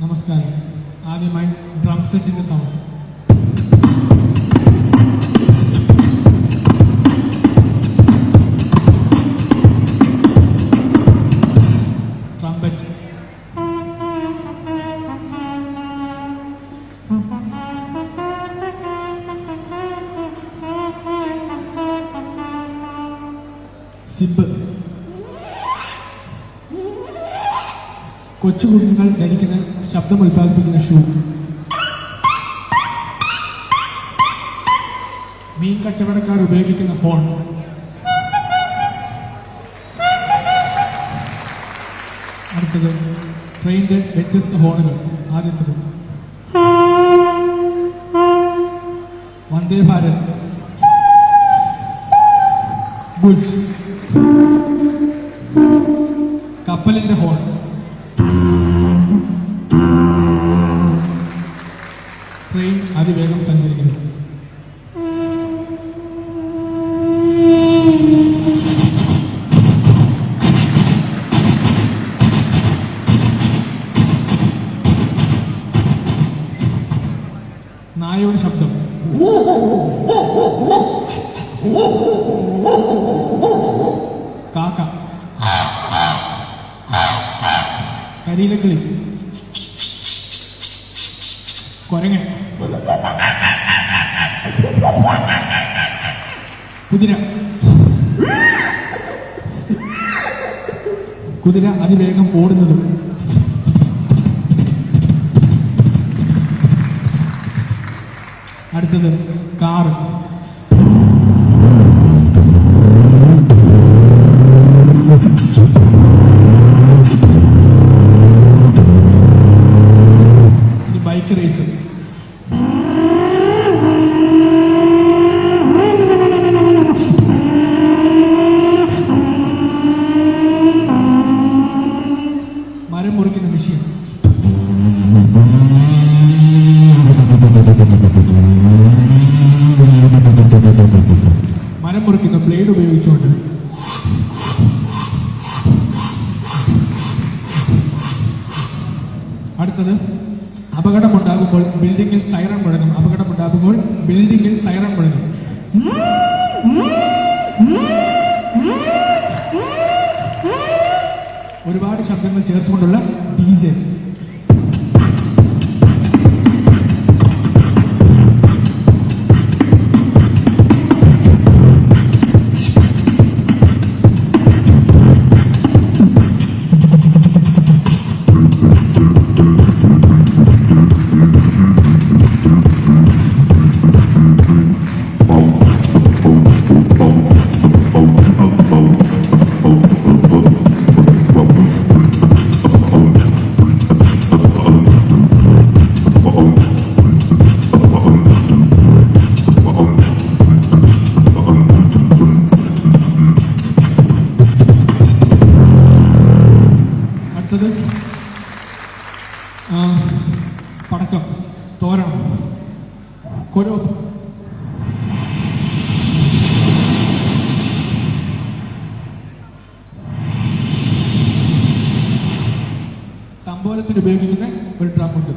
നമസ്കാരം ആദ്യമായി ഡ്രം സെറ്റിന്റെ സൗണ്ട് ട്രംപറ്റ് സിബ് കൊച്ചു കുഞ്ഞുങ്ങൾ ധരിക്കുന്ന ശബ്ദം ഉൽപ്പാദിപ്പിക്കുന്ന ഷൂ മീൻ കച്ചവടക്കാർ ഉപയോഗിക്കുന്ന ഹോൺ അടുത്തത് ട്രെയിനിന്റെ വ്യത്യസ്ത ഹോണുകൾ ആദ്യത്തത്. വന്ദേ ഭാരത്. ഗുഡ്സ്. കപ്പലിന്റെ ഹോൺ ട്രെയിൻ അതിവേഗം സഞ്ചരിക്കുന്നു. നായയുടെ ശബ്ദം. കാക്ക. കരിയിലക്കിളി കൊരങ്ങൻ. കുതിര. കുതിര അതിവേഗം ഓടുന്നതും. അടുത്തത് കാറ്. അടുത്തത് അപകടമുണ്ടാകുമ്പോൾ ബിൽഡിങ്ങിൽ സൈറൺ മുഴങ്ങും. അപകടമുണ്ടാകുമ്പോൾ ബിൽഡിങ്ങിൽ സൈറൺ മുഴങ്ങും. ഒരുപാട് ശബ്ദങ്ങൾ ചേർത്തുകൊണ്ടുള്ള ഡി ജെ അടുത്തത് പടക്കം തോരണം കൊരോ തമ്പോലത്തിന് ഉപയോഗിക്കുന്ന ഒരു ഡ്രം ഉണ്ട്.